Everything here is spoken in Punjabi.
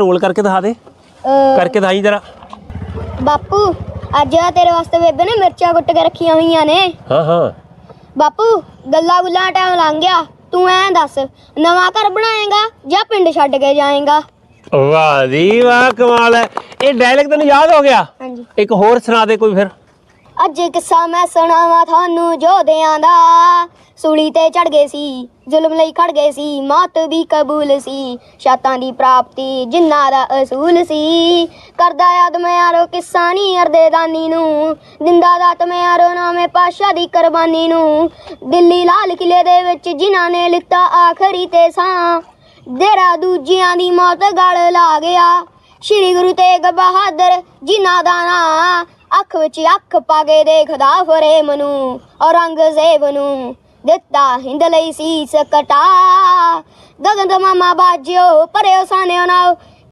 ਰੋਲ ਕਰਕੇ ਦਿਖਾ ਦੇ। ਕਰਕੇ ਦਿਖਾਈ ਜਰਾ। ਬਾਪੂ ਅੱਜ ਆ ਤੇਰੇ ਵਾਸਤੇ ਬੇਬੇ ਨੇ ਮਿਰਚਾਂ ਕੁੱਟ ਕੇ ਰੱਖੀਆਂ ਹੋਈਆਂ ਨੇ। ਹਾਂ ਹਾਂ। ਬਾਪੂ ਗੱਲਾਂ ਗੁੱਲਾਂ ਟਾਈਮ ਲੰਘ ਗਿਆ। ਤੂੰ ਐਂ ਦੱਸ ਨਵਾਂ ਘਰ ਬਣਾਏਗਾ ਜਾਂ ਪਿੰਡ ਛੱਡ ਕੇ ਜਾਏਗਾ? ਵਾਹ ਜੀ ਵਾਹ ਕਮਾਲ ਹੈ। ਇਹ ਡਾਇਲੌਗ ਤੈਨੂੰ ਯਾਦ ਹੋ ਗਿਆ? ਹਾਂਜੀ। ਇੱਕ ਹੋਰ ਸੁਣਾ ਦੇ ਕੋਈ ਫਿਰ। ਅੱਜ ਕਿੱਸਾ ਮੈਂ ਸੁਣਾਵਾਂ ਤੁਹਾਨੂੰ ਜੋਧਿਆਂ ਦਾ। ਸੂਲੀ ਤੇ ਚੜ ਗਏ ਸੀ, ਜ਼ੁਲਮ ਲਈ ਖੜ ਗਏ ਸੀ, ਮੌਤ ਵੀ ਕਬੂਲ ਸੀ। ਸ਼ਾਤਾਂ ਦੀ ਪ੍ਰਾਪਤੀ ਜਿੰਨਾ ਦਾ ਅਸੂਲ ਸੀ। ਕਰਦਾ ਯਾਦ ਮੈਂ ਯਾਰੋ ਕਿੱਸਾ ਅਰਦੇ ਦਾਨੀ ਨੂੰ, ਦਿੰਦਾ ਦਾਤ ਮੈਂ ਯਾਰੋ ਨਾਮੇ ਪਾਸ਼ਾ ਦੀ ਕੁਰਬਾਨੀ ਨੂੰ। ਦਿੱਲੀ ਲਾਲ ਕਿਲੇ ਦੇ ਵਿੱਚ ਜਿਨ੍ਹਾਂ ਨੇ ਲਿੱਤਾ ਆਖਰੀ ਤੇ ਸਾਂ ਦੇਰਾ ਦੂਜਿਆਂ ਦੀ ਮੌਤ ਗਲ ਲਾ ਗਿਆ। ਸ਼੍ਰੀ ਗੁਰੂ ਤੇਗ ਬਹਾਦਰ ਜਿਨ੍ਹਾਂ ਦਾ ਨਾਂ, ਅੱਖ ਵਿੱਚ ਅੱਖ ਪਾ ਕੇ ਦੇਖਦਾ ਫਰੇਮ ਨੂੰ, ਔਰੰਗਜ਼ੇਬ ਨੂੰ। ਦਿੱਤਾ ਹਿੰਦ ਲਈ ਸੀਸ ਕਟਾ। ਗਗਨ ਦਾ ਮਾਮਾ ਬਾਜਿਓ ਪਰਿਓ ਸਾਨਿਓ ਨਾ